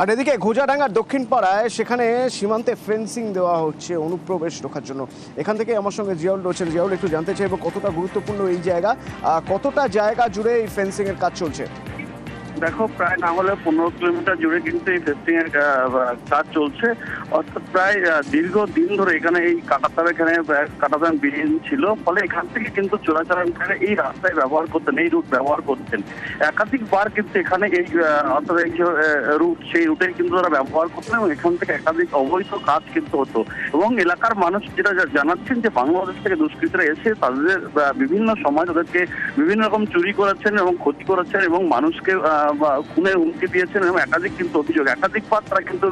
আর এদিকে ঘোজাডাঙ্গার দক্ষিণ পাড়ায় সেখানে সীমান্তে ফেন্সিং দেওয়া হচ্ছে, অনুপ্রবেশ রোখার জন্য। এখান থেকে আমার সঙ্গে জিয়াউল রয়েছেন। জিয়াউল, একটু জানতে চাইব কতটা গুরুত্বপূর্ণ এই জায়গা কতটা জায়গা জুড়ে এই ফেন্সিংয়ের কাজ চলছে? দেখো, প্রায় না হলে পনেরো কিলোমিটার জুড়ে কিন্তু এই ফেস্টিং এর কাজ চলছে। অর্থাৎ প্রায় দীর্ঘ দিন ধরে এখানে এই কাটাতার এখানে কাটাতার বিহীন ছিল। ফলে এখান থেকে কিন্তু চোরাচালানকারী এই রাস্তায় ব্যবহার করতেন, এই রুট ব্যবহার করতেন। একাধিকবার কিন্তু এখানে এই অর্থাৎ এই যে রুট সেই রুটে কিন্তু তারা ব্যবহার করতেন এবং এখান থেকে একাধিক অবৈধ কাজ কিন্তু হতো। এবং এলাকার মানুষ যেটা জানাচ্ছেন যে বাংলাদেশ থেকে দুষ্কৃতীরা এসে তাদের বিভিন্ন সময় তাদেরকে বিভিন্ন রকম চুরি করেছেন এবং ক্ষতি করেছেন এবং মানুষকে খুনের হুমকি দিয়েছেন এবং একাধিক কিন্তু অভিযোগ, একাধিক একাধিকবার তারা কিন্তু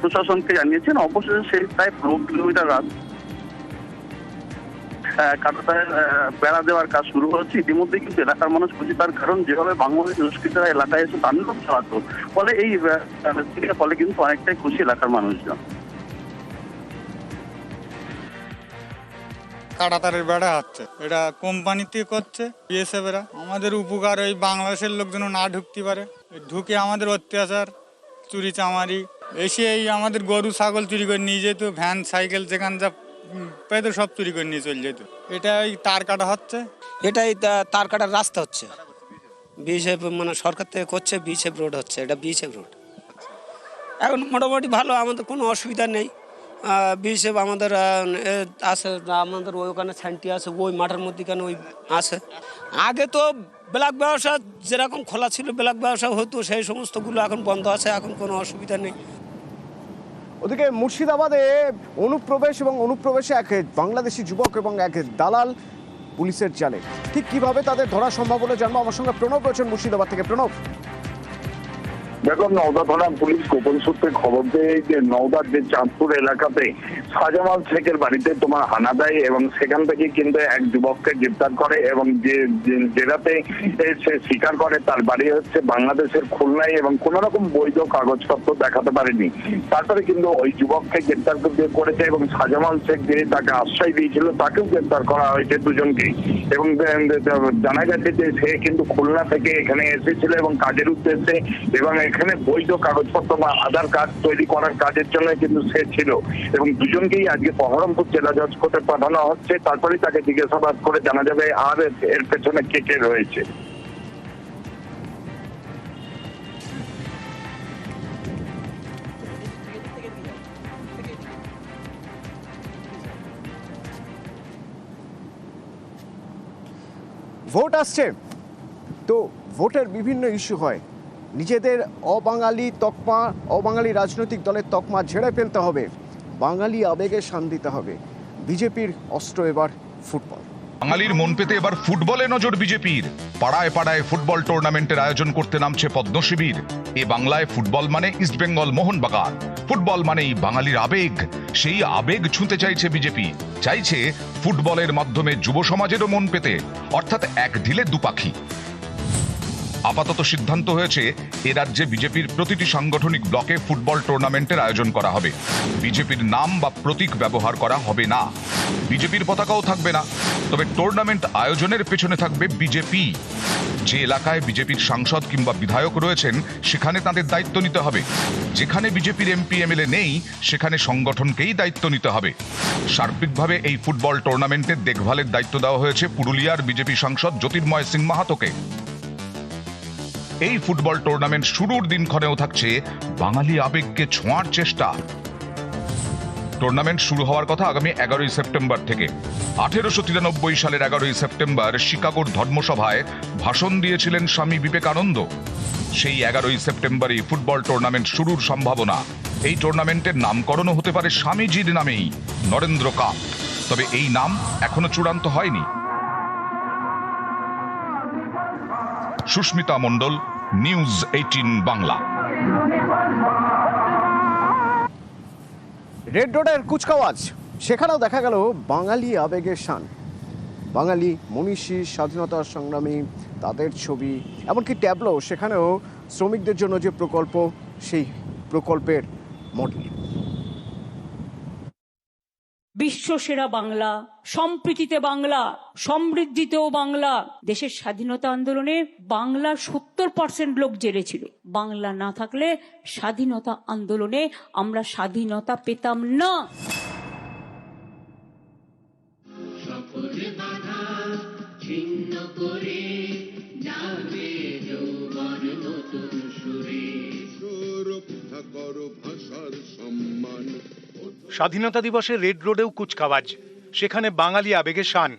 প্রশাসনকে জানিয়েছেন। অবশেষে সেই প্রায় পনেরো কিলোমিটার রাস্তা কাটাতার বেড়া দেওয়ার কাজ শুরু হয়েছে। ইতিমধ্যে কিন্তু এলাকার মানুষ খুশি তার কারণ, যেভাবে বাংলাদেশ সংস্কৃতিরা এলাকায় এসে তাণ্ডব ফলে এই ফলে কিন্তু অনেকটাই খুশি এলাকার মানুষজন। কাটাতারের বেড়া হচ্ছে এটা কোম্পানিতে করছে বিএসএফ এরা। আমাদের উপকার ওই বাংলাদেশের লোক যেন না ঢুকতে পারে। ঢুকে আমাদের অত্যাচার, চুরি চামারি, এসে এই আমাদের গরু, ছাগল চুরি করে নিয়ে যেত, ভ্যান, সাইকেল, যেখান যা পেতো সব চুরি করে নিয়ে চলে যেত। এটা ওই তার কাটা হচ্ছে। এটাই তার কাটার রাস্তা হচ্ছে। বিএসএফ মানে সরকার থেকে করছে বিএসএফ রোড হচ্ছে। এটা বিএসএফ রোড এখন মোটামুটি ভালো, আমাদের কোনো অসুবিধা নেই। বিএসএফ আমাদের আছে, আমাদের ওই ওখানে ছানটি আছে, ওই মাঠের মধ্যেখানে ওই আছে। আগে তো ব্ল্যাক ব্যবসা যেরকম খোলা ছিল ব্ল্যাক ব্যবসা হতো, সেই সমস্তগুলো এখন বন্ধ আছে, এখন কোনো অসুবিধা নেই। ওদিকে মুর্শিদাবাদে অনুপ্রবেশ এবং অনুপ্রবেশে এক বাংলাদেশি যুবক এবং এক দালাল পুলিশের জালে। ঠিক কীভাবে তাদের ধরা সম্ভব বলে জানব? আমার সঙ্গে প্রণব রয়েছেন মুর্শিদাবাদ থেকে। প্রণব? দেখো নওদা থানা পুলিশ গোপন সূত্রে খবর পেয়ে যে নওদার যে চাঁদপুর এলাকাতে শাহজামাল শেখের বাড়িতে তোমার হানা দেয় এবং সেখান থেকে কিন্তু এক যুবককে গ্রেপ্তার করে এবং যে জেলাতে সে স্বীকার করে তার বাড়ি হচ্ছে বাংলাদেশের খুলনায় এবং কোন রকম বৈধ কাগজপত্র দেখাতে পারেনি। তারপরে কিন্তু ওই যুবককে গ্রেপ্তার করেছে এবং শাহজামাল শেখ যে তাকে আশ্রয় দিয়েছিল, তাকেও গ্রেপ্তার করা হয়েছে দুজনকে এবং জানা গেছে যে সে কিন্তু খুলনা থেকে এখানে এসেছিল এবং কাজের উদ্দেশ্যে এবং এখানে বৈধ কাগজপত্র বা আধার কার্ড তৈরি করার কাজের জন্য কিন্তু সে ছিল। এবং দুজনকেই আজকে বহরমপুর জেলা জজ কোর্টে পাঠানো হচ্ছে তারপরে তাকে জিজ্ঞাসাবাদ করে জানা যাবে আর এর পেছনে কে কে রয়েছে। ভোট আসছে। তো ভোটের বিভিন্ন ইস্যু হয়। নিজেদের অবাঙালি তকমা, অবাঙালি রাজনৈতিক দলের তকমা ঝেড়ে ফেলতে হবে। বাঙালি আবেগে শান দিতে হবে। বিজেপির অস্ত্র এবার ফুটবল। বাঙালির মন পেতে এবার ফুটবলে নজর বিজেপির। পাড়ায় পাড়ায় ফুটবল টুর্নামেন্টের আয়োজন করতে নামছে পদ্ম শিবির। এ বাংলায় ফুটবল মানে ইস্টবেঙ্গল মোহনবাগান। ফুটবল মানেই বাঙালির আবেগ। সেই আবেগ ছুঁতে চাইছে বিজেপি। চাইছে ফুটবলের মাধ্যমে যুব সমাজেরও মন পেতে। অর্থাৎ এক ঢিলে দু পাখি আপাতত সিদ্ধান্ত হয়েছে, এ রাজ্যে বিজেপির প্রতিটি সাংগঠনিক ব্লকে ফুটবল টুর্নামেন্টের আয়োজন করা হবে। বিজেপির নাম বা প্রতীক ব্যবহার করা হবে না। বিজেপির পতাকাও থাকবে না। তবে টুর্নামেন্ট আয়োজনের পেছনে থাকবে বিজেপি। যে এলাকায় বিজেপির সাংসদ কিংবা বিধায়ক রয়েছেন, সেখানে তাদের দায়িত্ব নিতে হবে। যেখানে বিজেপির এমপি, এমএলএ নেই, সেখানে সংগঠনকেই দায়িত্ব নিতে হবে। সার্বিকভাবে এই ফুটবল টুর্নামেন্টের দেখভালের দায়িত্ব দেওয়া হয়েছে পুরুলিয়ার বিজেপি সাংসদ জ্যোতির্ময় সিং মাহাতোকে। এই ফুটবল টুর্নামেন্ট শুরুর দিনক্ষণেও থাকছে বাঙালি আবেগকে ছোঁয়ার চেষ্টা। টুর্নামেন্ট শুরু হওয়ার কথা আগামী এগারোই সেপ্টেম্বর থেকে। আঠেরোশো তিরানব্বই সালের এগারোই সেপ্টেম্বর শিকাগোর ধর্মসভায় ভাষণ দিয়েছিলেন স্বামী বিবেকানন্দ। সেই এগারোই সেপ্টেম্বরই ফুটবল টুর্নামেন্ট শুরুর সম্ভাবনা। এই টুর্নামেন্টের নামকরণও হতে পারে স্বামীজির নামেই, নরেন্দ্র কাপ। তবে এই নাম এখনও চূড়ান্ত হয়নি। Susmita Mondal, news eighteen Bangla. Red রোডের কুচকাওয়াজ, সেখানেও দেখা গেল বাঙালি আবেগের শান। বাঙালি মনীষী, স্বাধীনতা সংগ্রামী, তাদের ছবি, এমনকি ট্যাবলো, সেখানেও শ্রমিকদের জন্য যে প্রকল্প, সেই প্রকল্পের মডেল বিশ্বসেরা বাংলা, সম্প্রীতিতে বাংলা, সমৃদ্ধিতেও বাংলা। দেশের স্বাধীনতা আন্দোলনে বাংলা সত্তর পার্সেন্ট লোক জেলে ছিল। বাংলা না থাকলে স্বাধীনতা আন্দোলনে আমরা স্বাধীনতা পেতাম না। ভাষার সম্মান। স্বাধীনতা দিবসে রেড রোডেও কুচকাওয়াজ। সেখানে বাঙালি আবেগে শান।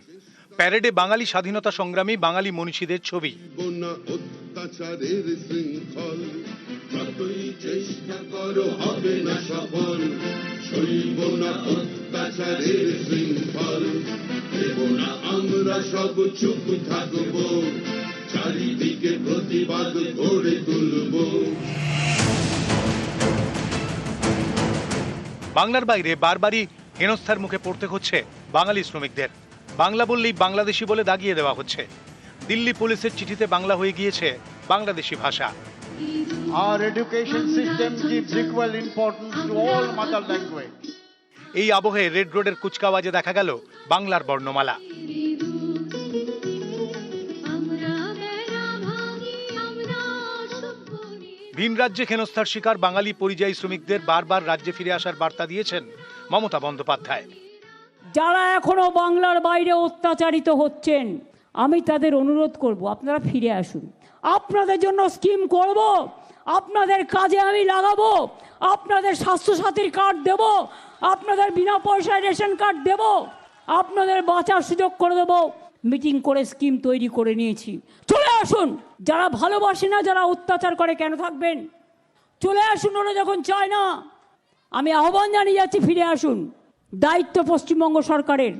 প্যারেডে বাঙালি স্বাধীনতা সংগ্রামী বাঙালি মনীষীদের ছবি। চারিদিকে প্রতিবাদ তুলবো। বাংলার বাইরে বারবারই হেনস্থার মুখে পড়তে হচ্ছে বাঙালি শ্রমিকদের। বাংলা বললেই বাংলাদেশি বলে দাগিয়ে দেওয়া হচ্ছে। দিল্লি পুলিশের চিঠিতে বাংলা হয়ে গিয়েছে বাংলাদেশি ভাষা। Our education system gives equal importance to all mother language. এই আবহে রেড রোডের কুচকাওয়াজে দেখা গেল বাংলার বর্ণমালা। ভিন রাজ্যে হেনস্থার শিকার বাঙালি পরিযায়ী শ্রমিকদের বারবার রাজ্যে ফিরে আসার বার্তা দিয়েছেন মমতা বন্দ্যোপাধ্যায়। যারা এখনও বাংলার বাইরে অত্যাচারিত হচ্ছেন, আমি তাদের অনুরোধ করব, আপনারা ফিরে আসুন। আপনাদের জন্য স্কিম করব, আপনাদের কাজে আমি লাগাবো, আপনাদের স্বাস্থ্যসাথীর কার্ড দেব, আপনাদের বিনা পয়সায় রেশন কার্ড দেব, আপনাদের বাঁচার সুযোগ করে দেব। মিটিং করে স্কিম তৈরি করে নিয়েছি। চলে আসুন, যারা ভালোবাসে না, যারা অত্যাচার করে কেন থাকবেন? চলে আসুন, ওরা যখন চায় না, আমি আহ্বান জানিয়ে যাচ্ছি, ফিরে আসুন। দায়িত্ব পশ্চিমবঙ্গ সরকারের।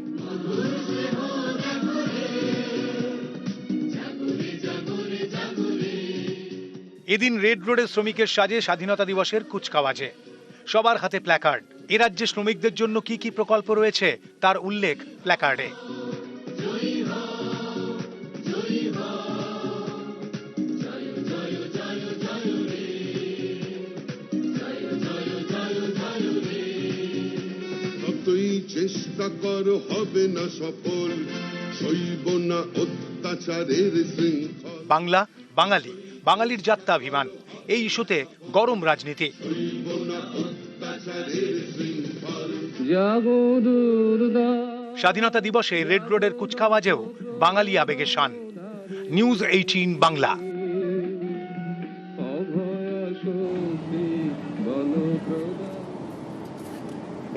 এদিন রেড রোডের শ্রমিকের সাজে স্বাধীনতা দিবসের কুচকাওয়াজে। সবার হাতে প্ল্যাকার্ড এ রাজ্যে শ্রমিকদের জন্য কি কি প্রকল্প রয়েছে, তার উল্লেখ প্ল্যাকার্ডে করো হবে না সফল সইব না অত্যাচারের শৃঙ্খল। বাংলা বাঙালি বাঙালির যাত্রাভিমান এই ইস্যুতে গরম রাজনীতি। স্বাধীনতা দিবসে রেড রোডের কুচকাওয়াজেও বাঙালি আবেগে শান। News eighteen Bangla.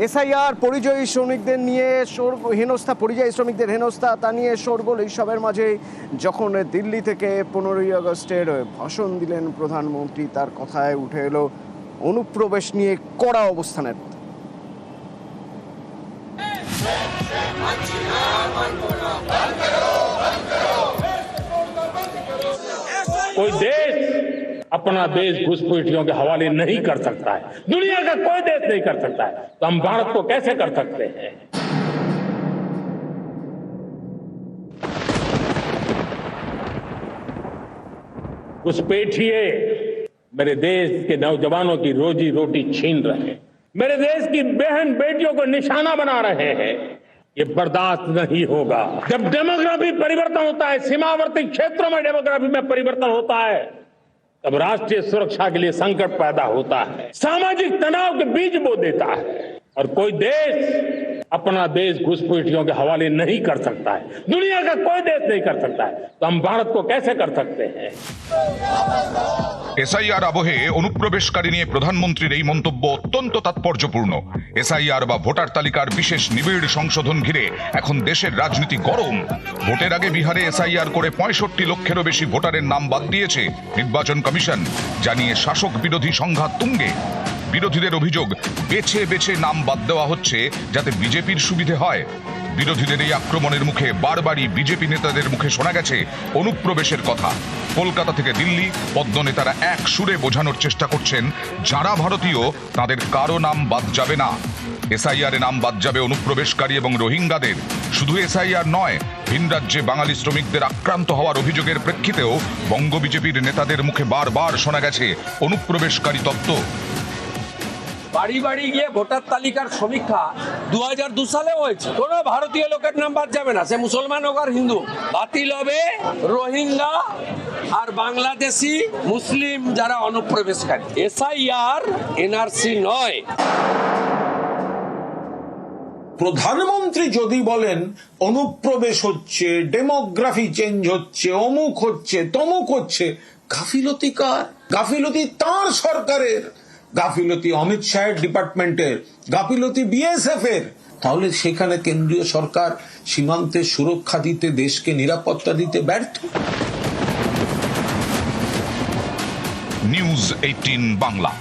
এসআইআর পরিযায়ী শ্রমিকদের নিয়ে শোর হেনস্থা পরিযায়ী শ্রমিকদের হেনস্থা তা নিয়ে শোরগোল এইসবের মাঝে যখন দিল্লি থেকে পনেরোই আগস্টের ভাষণ দিলেন প্রধানমন্ত্রী তার কথায় উঠে এলো অনুপ্রবেশ নিয়ে কড়া অবস্থানের কথা। कोई देश अपना देश घुसपैठियों के हवाले नहीं कर सकता है। दुनिया का कोई देश नहीं कर सकता है। तो हम भारत को कैसे कर सकते हैं? घुसपैठिए, मेरे देश के नौजवानों की रोजी रोटी छीन रहे हैं। मेरे देश की बहन बेटियों को निशाना बना रहे हैं। ये बर्दाश्त नहीं होगा। जब डेमोग्राफी परिवर्तन होता है, सीमावर्ती क्षेत्रों में डेमोग्राफी में परिवर्तन होता है। तब राष्ट्रीय सुरक्षा के लिए संकट पैदा होता है, सामाजिक तनाव के बीज बो देता है, और कोई देश अपना देश घुसपैठियों के हवाले नहीं कर सकता है, दुनिया का कोई देश नहीं कर सकता है तो हम भारत को कैसे कर सकते हैं? এসআইআর আবহে অনুপ্রবেশকারী নিয়ে প্রধানমন্ত্রীর এই মন্তব্য অত্যন্ত তাৎপর্যপূর্ণ। এসআইআর বা ভোটার তালিকার বিশেষ নিবিড় সংশোধন ঘিরে এখন দেশের রাজনীতি গরম। ভোটের আগে বিহারে এসআইআর করে পঁয়ষট্টি লক্ষেরও বেশি ভোটারের নাম বাদ দিয়েছে নির্বাচন কমিশন, জানিয়ে শাসক বিরোধী সংঘাত তুঙ্গে। বিরোধীদের অভিযোগ, বেছে বেছে নাম বাদ দেওয়া হচ্ছে যাতে বিজেপির সুবিধে হয়। বিরোধীদের এই আক্রমণের মুখে বারবারই বিজেপি নেতাদের মুখে শোনা গেছে অনুপ্রবেশের কথা। কলকাতা থেকে দিল্লি পদ্ম নেতারা এক সুরে বোঝানোর চেষ্টা করছেন, যারা ভারতীয়, তাদের কারও নাম বাদ যাবে না। এসআইআর এ নাম বাদ যাবে অনুপ্রবেশকারী এবং রোহিঙ্গাদের। শুধু এসআইআর নয়, ভিন রাজ্যে বাঙালি শ্রমিকদের আক্রান্ত হওয়ার অভিযোগের প্রেক্ষিতেও বঙ্গ বিজেপির নেতাদের মুখে বারবার শোনা গেছে অনুপ্রবেশকারী তত্ত্ব। বাড়ি বাড়ি গিয়ে ভোটার তালিকার সমীক্ষা দু হাজার দু সালে হয়েছে। কোনো ভারতীয় লোকের নাম্বার যাবে না। সে মুসলমান হোক আর হিন্দু। বাতিল হবে রোহিঙ্গা আর বাংলাদেশি মুসলিম যারা অনুপ্রবেশকারী। এসআইআর, এনআরসি নয়। প্রধানমন্ত্রী যদি বলেন, অনুপ্রবেশ হচ্ছে, ডেমোগ্রাফি চেঞ্জ হচ্ছে, অমুক হচ্ছে, তমুক হচ্ছে, গাফিলতি কার? গাফিলতি তার সরকারের। গাফিলতি অমিত শাহের ডিপার্টমেন্টের গাফিলতি বিএসএফ এর। তাহলে সেখানে কেন্দ্রীয় সরকার সীমান্তে সুরক্ষা দিতে, দেশকে নিরাপত্তা দিতে ব্যর্থ? News eighteen Bangla